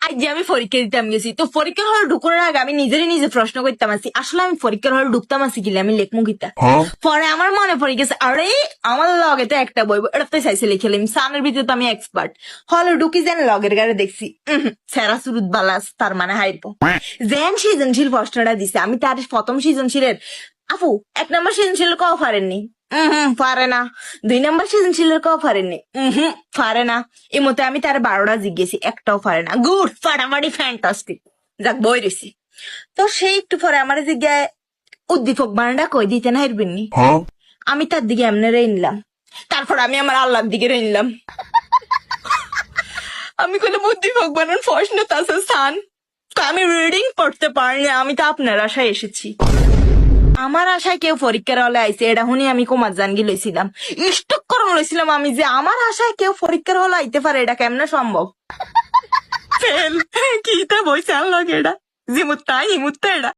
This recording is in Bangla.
আজ যে আমি পরীক্ষা দিতাম গেছি তো পরীক্ষার হলে ঢুকানোর আগে আমি নিজেরই নিজে প্রশ্ন করতাম আছি আসলে আমি পরীক্ষার হলে ঢুকতাম আছি কিলে আমি লেখমু কিতা পরে আমার মনে পড়ে গেছে আরে আমার লগে তো একটা বই এটা তো চাইছে লিখেলাম সানের ভিতরে তো আমি এক্সপার্ট হলে ঢুকি যেন লগের গাড়ি দেখছি সেরা সুরুত বালাস তার মানে হাইরবো। যেন সৃজনশীল প্রশ্নটা দিছে আমি তার প্রথম সৃজনশীলের আপু এক নম্বর সৃজনশীলের কও পারেননি হুম পারে না। দুই নম্বর সৃজনশীলের কও পারেননি হুম পারে না। এই মতে আমি তার বারোটা জিজ্ঞেসি একটাও পারে না। গুড ফাটাফাটি ফ্যান্টাস্টিক যাক বই রেছি তো সেই একটু পরে আমার জিজ্ঞায় উদ্দীপক বানানটা কই দিতে না হারবেননি। আমি তার দিকে এমনি রে নিলাম। তারপর আমি আমার আল্লাহর দিকে রে নিলাম। আমি কোনো উদ্দীপক বানান প্রশ্ন তাছে স্থান। তো আমি রিডিং পড়তে পারিনি আমি তো আপনার আশায় এসেছি। আমার আশায় কেউ পরীক্ষার হলে আইছে, এটা শুনি আমি কুমার জানগি লইছিলাম। ইষ্টকরণ লইছিলাম আমি যে আমার আশায় কেউ পরীক্ষার হলে আইতে পারে, এটা কেমনে সম্ভব? কি তা বইছে আনলো এটা জিমুত্তা ইমুত্তা এটা।